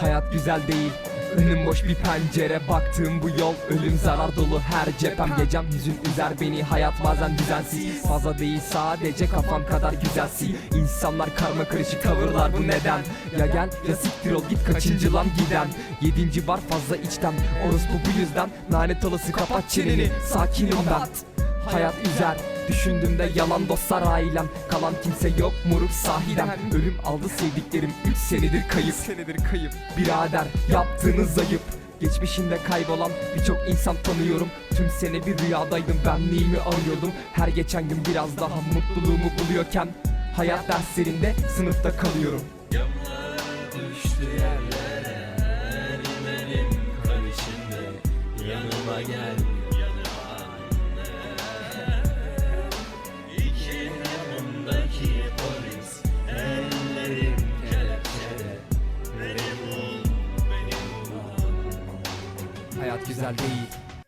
Hayat güzel değil Önüm boş bir pencere. Baktığım bu yol ölüm zarar dolu her cephem. Gecem hüzün üzer beni hayat bazen düzensiz. Fazla değil sadece kafam kadar güzelsin İnsanlar karma karışık tavırlar bu neden? Ya gel ya siktir ol git kaçıncı lan giden? Yedinci var fazla içten. Orospu bu yüzden Lanet olası kapat çeneni. Sakinim ben. Hayat üzer Düşündüğümde yalan dostlar ailem. Kalan kimse yok moruk sahiden Ölüm aldı sevdiklerim 3 senedir kayıp. Senedir kayıp. Birader yaptığınız ayıp Geçmişinde kaybolan birçok insan tanıyorum. Tüm sene bir rüyadaydım benliğimi arıyordum? Her geçen gün biraz daha mutluluğumu buluyorken Hayat derslerinde sınıfta kalıyorum. Düştü yerlere Benim kan içinde Yanıma gel Hayat güzel değil